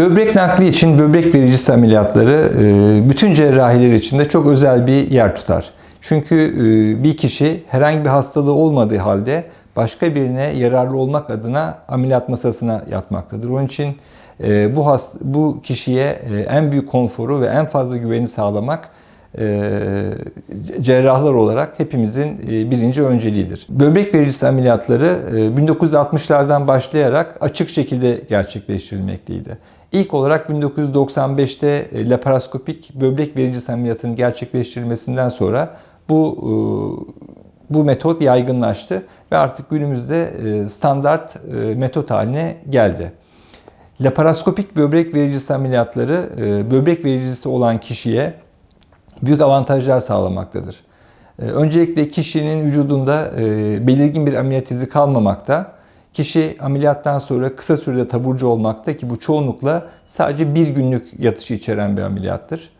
Böbrek nakli için böbrek vericisi ameliyatları e, bütün cerrahiler içinde çok özel bir yer tutar. Çünkü e, bir kişi herhangi bir hastalığı olmadığı halde başka birine yararlı olmak adına ameliyat masasına yatmaktadır. Onun için e, bu hast bu kişiye en büyük konforu ve en fazla güveni sağlamak cerrahlar olarak hepimizin e, birinci önceliğidir. Böbrek vericisi ameliyatları e, 1960'lardan başlayarak açık şekilde gerçekleştirilmekteydi. İlk olarak 1995'te e, laparoskopik böbrek vericisi ameliyatının gerçekleştirilmesinden sonra bu e, bu metot yaygınlaştı ve artık günümüzde e, standart e, metot haline geldi. Laparoskopik böbrek vericisi ameliyatları e, böbrek vericisi olan kişiye büyük avantajlar sağlamaktadır. E, Öncelikle kişinin vücudunda e, belirgin bir ameliyat izi kalmamakta. Kişi ameliyattan sonra kısa sürede taburcu olmakta ki bu çoğunlukla sadece bir günlük yatışı içeren bir ameliyattır.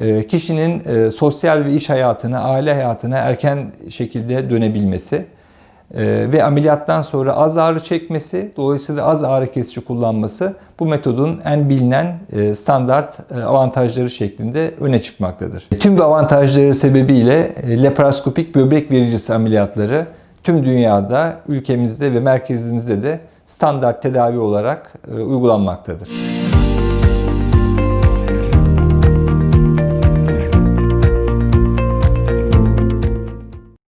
E, Kişinin e, sosyal ve iş hayatına, aile hayatına erken şekilde dönebilmesi ve ameliyattan sonra az ağrı çekmesi, dolayısıyla az ağrı kesici kullanması bu metodun en bilinen e, standart e, avantajları şeklinde öne çıkmaktadır. Tüm bu avantajları sebebiyle e, laparoskopik böbrek vericisi ameliyatları tüm dünyada, ülkemizde ve merkezimizde de standart tedavi olarak uygulanmaktadır.